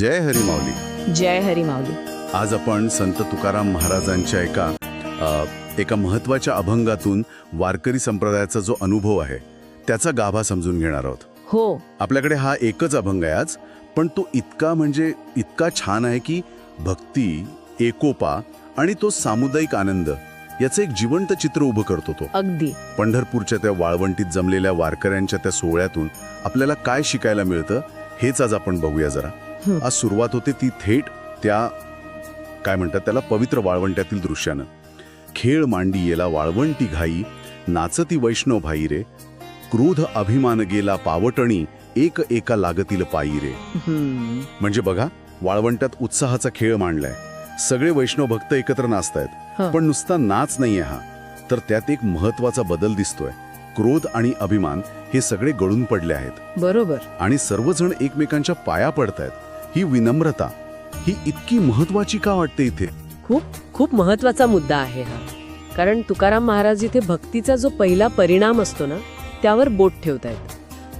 जय हरी माऊली. जय हरी माऊली. आज आपण संत तुकाराम महाराजांच्या एका अ, एका महत्त्वाच्या अभंगातून वारकरी संप्रदायाचा जो अनुभव आहे त्याचा गाभा समजून घेणार आहोत. हो. आपल्याकडे हा एकच अभंग आहे आज पण तो इतका म्हणजे इतका छान आहे की भक्ती एकोपा आणि तो सामुदायिक आनंद याचं एक जिवंत चित्र उभं करतो तो. अगदी. पंढरपूरच्या त्या वाळवंटीत जमलेल्या वारकऱ्यांच्या त्या सोहळ्यातून आपल्याला काय शिकायला मिळतं हेच आज आपण बघूया जरा. आज सुरुवात होते ती थेट त्या काय म्हणतात त्याला पवित्र वाळवंट्यातील दृश्यानं. खेळ मांडी येला वाळवंटी घाई नाचती वैष्णव भाई रे. क्रोध अभिमान गेला पावटणी एक एका लागतील पायी रे. म्हणजे बघा वाळवंट्यात उत्साहाचा खेळ मांडलाय. सगळे वैष्णव भक्त एकत्र नाचतायत. पण नुसता नाच नाहीये हा. तर त्यात एक महत्त्वाचा बदल दिसतोय. क्रोध आणि अभिमान हे सगळे गळून पडले आहेत. बरोबर. आणि सर्वजण एकमेकांच्या पाया पडतायत. ही विनम्रता ही इतकी महत्वाची का वाटते इथे? खूप खूप महत्त्वाचा मुद्दा आहे हा. कारण तुकाराम महाराज इथे भक्तीचा जो पहिला परिणाम असतो ना त्यावर बोट ठेवतायत.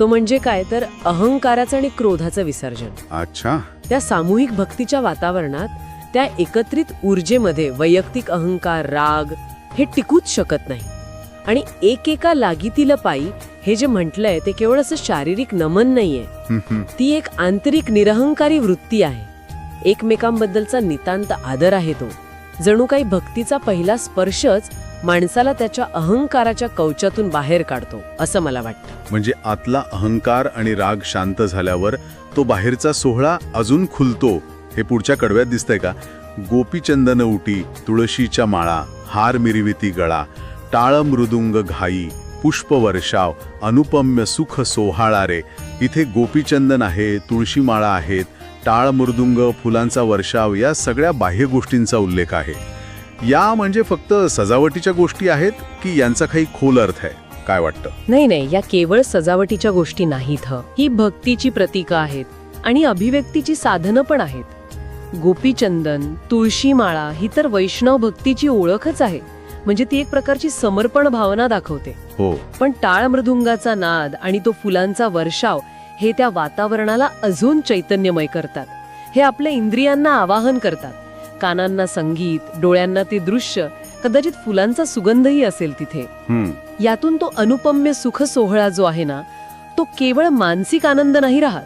तो म्हणजे काय? तर अहंकाराचं आणि क्रोधाचं विसर्जन. अच्छा. त्या सामूहिक भक्तीच्या वातावरणात त्या एकत्रित ऊर्जेमध्ये वैयक्तिक अहंकार राग हे टिकूच शकत नाही. आणि एकेका लागीतील पायी हे जे म्हटलंय ते केवळ असं शारीरिक नमन नाहीये. ती एक आंतरिक निरहंकारी वृत्ती आहे. एकमेकांबद्दलचा नितांत आदर आहे तो. जणू काही भक्तीचा पहिला स्पर्शच माणसाला त्याच्या अहंकाराच्या कवचातून बाहेर काढतो असं मला वाटतं. म्हणजे आतला अहंकार आणि राग शांत झाल्यावर तो बाहेरचा सोहळा अजून खुलतो हे पुढच्या कडव्यात दिसतंय का? गोपीचंदन उटी तुळशीच्या माळा हार मिरविती गळा टाळ मृदुंग घाई पुष्पवर्षाव अनुपम्य सुख सोहाळा रे इथे गोपीचंदन आहे तुळशीमाळा आहेत टाळ मृदुंग फुलांचा वर्षाव या सगळ्या बाह्य गोष्टींचा उल्लेख आहे. या म्हणजे फक्त सजावटीच्या गोष्टी आहेत की यांचा काही खोल अर्थ आहे? काय वाटतं? नाही नाही या केवळ सजावटीच्या गोष्टी नाहीत ही भक्तीची प्रतीक आहेत आणि अभिव्यक्तीची साधनं पण आहेत. गोपीचंदन तुळशीमाळा ही तर वैष्णव भक्तीची ओळखच आहे. म्हणजे ती एक प्रकारची समर्पण भावना दाखवते. हो. पण टाळ मृदुंगाचा नाद आणि तो फुलांचा वर्षाव हे त्या वातावरणाला अजून चैतन्यमय करतात. हे आपल्या इंद्रियांना आवाहन करतात. कानांना संगीत डोळ्यांना ते दृश्य कदाचित फुलांचा सुगंधही असेल तिथे. यातून तो अनुपम्य सुख सोहळा जो आहे ना तो केवळ मानसिक आनंद नाही राहत.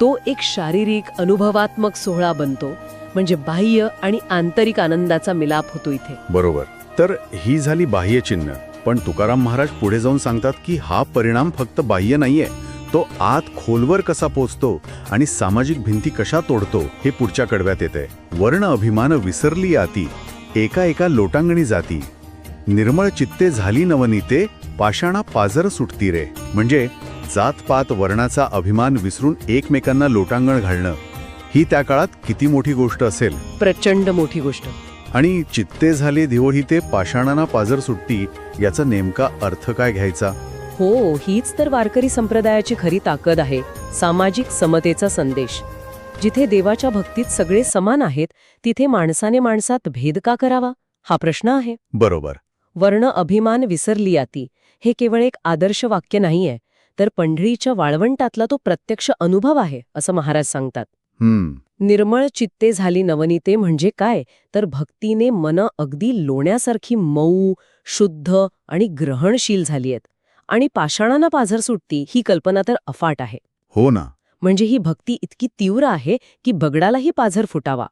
तो एक शारीरिक अनुभवात्मक सोहळा बनतो. म्हणजे बाह्य आणि आंतरिक आनंदाचा मिलाप होतो इथे. बरोबर. तर ही झाली बाह्य चिन्ह. पण तुकाराम महाराज पुढे जाऊन सांगतात की हा परिणाम फक्त बाह्य नाहीये. तो आत खोलवर कसा पोचतो आणि सामाजिक भिंती कशा तोडतो हे पुढच्या कडव्यात येते. वर्ण अभिमान विसरली आती एका एका लोटांगणी जाती. निर्मळ चित्ते झाली नवनीते पाषाणा पाजर सुटती रे. म्हणजे जातपात वर्णाचा अभिमान विसरून एकमेकांना लोटांगण घालणं. ही त्या काळात किती मोठी गोष्ट असेल? प्रचंड मोठी गोष्ट. आणि चित्ते झाले दिवही ते पाषाणाना पाजर सुट्टी याचा नेमका अर्थ काय घ्यायचा? हो हीच तर वारकरी संप्रदायाची खरी ताकद आहे सामाजिक समतेचा संदेश. जिथे देवाच्या भक्तीत सगळे समान आहेत तिथे माणसाने माणसात भेद का करावा? हा प्रश्न आहे. बरोबर. वर्ण अभिमान विसरली आती हे केवळ एक आदर्श वाक्य नाहीये तर पंढरीच्या वाळवंटातला तो प्रत्यक्ष अनुभव आहे असं महाराज सांगतात. निर्मळ चित्ते झाली नवनीते म्हणजे काय? तर भक्तीने मन अगदी लोण्यासारखी मऊ शुद्ध आणि ग्रहणशील झाली आहेत. आणि पाषाणांना पाझर सुटती ही कल्पना तर अफाट आहे. हो ना. म्हणजे ही भक्ती इतकी तीव्र आहे की बगडालाही पाझर फुटावा.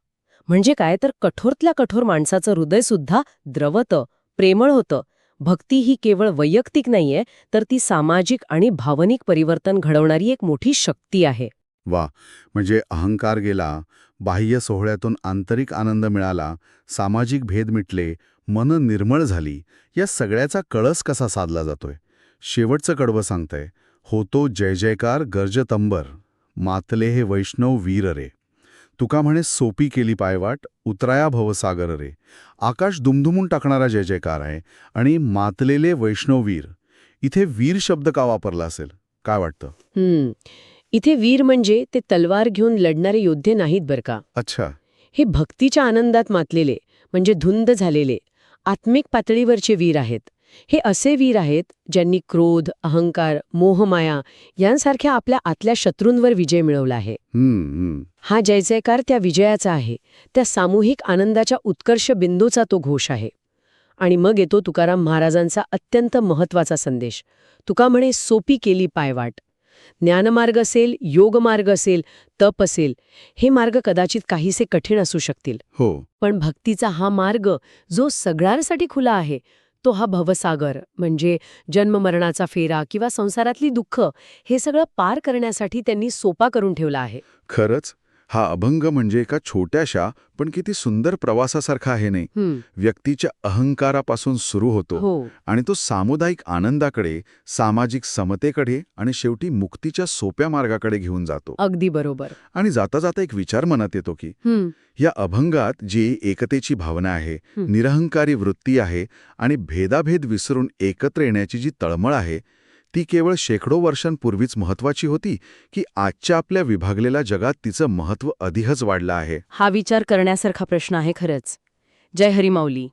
म्हणजे काय? तर कठोरतल्या कठोर माणसाचं हृदय सुद्धा द्रवतं प्रेमळ होतं. भक्ती ही केवळ वैयक्तिक नाहीये तर ती सामाजिक आणि भावनिक परिवर्तन घडवणारी एक मोठी शक्ती आहे. वा. म्हणजे अहंकार गेला बाह्य सोहळ्यातून आंतरिक आनंद मिळाला सामाजिक भेद मिटले मन निर्मळ झाली या सगळ्याचा कळस कसा साधला जातोय? शेवटचं कडवं सांगतंय होतो जय जयकार गर्जतंबर मातले हे वैष्णव वीर रे. तुका म्हणे सोपी केली पायवाट उतराया भवसागर रे. आकाश दुमधुमून टाकणारा जय जयकार आहे आणि मातलेले वैष्णव वीर. इथे वीर शब्द का वापरला असेल? काय वाटतं? इथे वीर म्हणजे ते तलवार घेऊन लढणारे योद्धे नाहीत बरं का. अच्छा. हे भक्तीच्या आनंदात मातलेले म्हणजे धुंद झालेले आत्मिक पातळीवरचे वीर आहेत. हे असे वीर आहेत ज्यांनी क्रोध अहंकार मोहमाया यांसारख्या आपल्या आतल्या शत्रूंवर विजय मिळवला आहे. हा जय जयकार त्या विजयाचा आहे त्या सामूहिक आनंदाच्या उत्कर्ष बिंदूचा तो घोष आहे. आणि मग येतो तुकाराम महाराजांचा अत्यंत महत्त्वाचा संदेश. तुका म्हणे सोपी केली पायवाट. ज्ञानमार्ग असेल योगमार्ग असेल तप असेल हे मार्ग कदाचित काहीसे कठीण असू शकतील. हो. पण भक्तीचा हा मार्ग जो सगळ्यांसाठी खुला आहे तो हा भवसागर म्हणजे जन्ममरणाचा फेरा किंवा संसारातली दुःख हे सगळं पार करण्यासाठी त्यांनी सोपा करून ठेवला आहे. खरंच? हा अभंग म्हणजे एका छोट्याशा पण किती सुंदर प्रवासासारखा आहे नाही व्यक्तीच्या अहंकारापासून सुरू होतो हो. आणि तो सामुदायिक आनंदाकडे सामाजिक समतेकडे आणि शेवटी मुक्तीच्या सोप्या मार्गाकडे घेऊन जातो. अगदी बरोबर. आणि जाता जाता एक विचार मनात येतो की या अभंगात जी एकतेची भावना आहे. निरहंकारी वृत्ती आहे आणि भेदाभेद विसरून एकत्र येण्याची जी तळमळ आहे ती केवळ शेकडो वर्षांपूर्वीच महत्वाची होती की आजच्या आपल्या विभागलेल्या जगात तिचं महत्त्व अधिकच वाढलं आहे. हा विचार करण्यासारखा प्रश्न आहे खरंच. जय हरी माऊली.